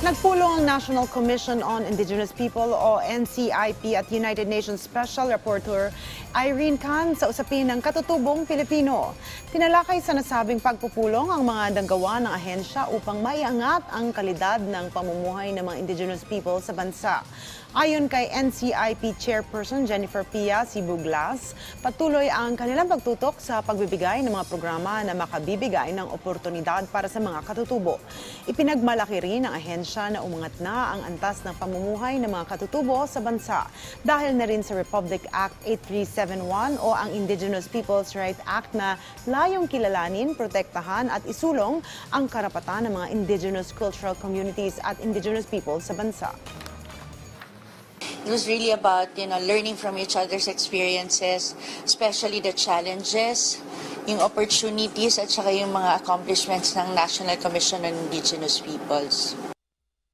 Nagpulong ang National Commission on Indigenous People o NCIP at United Nations Special Rapporteur Irene Khan sa usapin ng katutubong Pilipino. Tinalakay sa nasabing pagpupulong ang mga nagawa ng ahensya upang maiangat ang kalidad ng pamumuhay ng mga Indigenous people sa bansa. Ayon kay NCIP Chairperson Jennifer Pia Sibuglas, patuloy ang kanilang pagtutok sa pagbibigay ng mga programa na makabibigay ng oportunidad para sa mga katutubo. Ipinagmalaki rin ng ahensya na umangat na ang antas ng pamumuhay ng mga katutubo sa bansa dahil na rin sa Republic Act 8371 o ang Indigenous Peoples' Rights Act na layong kilalanin, protektahan at isulong ang karapatan ng mga indigenous cultural communities at indigenous people sa bansa. It was really about, you know, learning from each other's experiences, especially the challenges, yung opportunities at saka yung mga accomplishments ng National Commission on Indigenous Peoples.